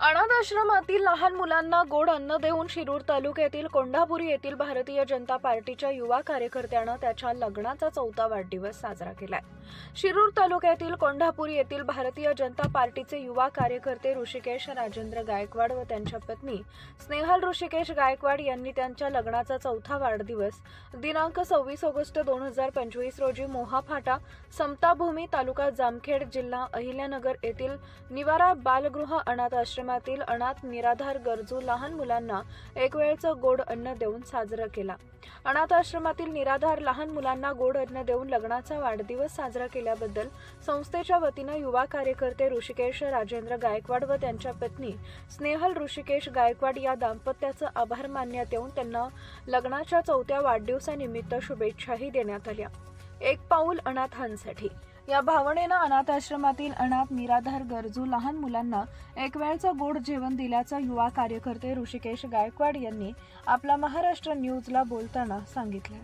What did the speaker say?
अनाथ आश्रमातील लहान मुलांना गोड अन्न देऊन शिरूर तालुक्यातील कोंढापुरी येथील भारतीय जनता पार्टीच्या युवा कार्यकर्त्यानं त्याच्या लग्नाचा चौथा वाढदिवस साजरा केलाय. शिरूर तालुक्यातील कोंढापुरी येथील भारतीय जनता पार्टीचे युवा कार्यकर्ते ऋषिकेश राजेंद्र गायकवाड व त्यांच्या पत्नी स्नेहल ऋषिकेश गायकवाड यांनी त्यांच्या लग्नाचा चौथा वाढदिवस दिनांक सव्वीस ऑगस्ट दोन हजार पंचवीस रोजी मोहा फाटा समताभूमी तालुका जामखेड जिल्हा अहिल्यानगर येथील निवारा बालगृह अनाथ आश्रम आश्रमातील अनाथ निराधार गरजू लहान मुलांना एक वेळचं गोड अन्न देऊन साजरं केला. अनाथ आश्रमातील निराधार लहान मुलांना गोड अन्न देऊन लग्नाचा वाढदिवस साजरा केल्याबद्दल संस्थेच्या वतीनं युवा कार्यकर्ते ऋषिकेश राजेंद्र गायकवाड व त्यांच्या पत्नी स्नेहल ऋषिकेश गायकवाड या दाम्पत्याचं आभार मानण्यात येऊन त्यांना लग्नाच्या चौथ्या वाढदिवसानिमित्त शुभेच्छाही देण्यात आल्या. एक पाऊल अनाथांसाठी. या भावनेनं अनाथ आश्रमातील अनाथ निराधार गरजू लहान मुलांना एक वेळचं गोड जेवण दिल्याचं युवा कार्यकर्ते ऋषिकेश गायकवाड यांनी आपला महाराष्ट्र न्यूजला बोलताना सांगितलं.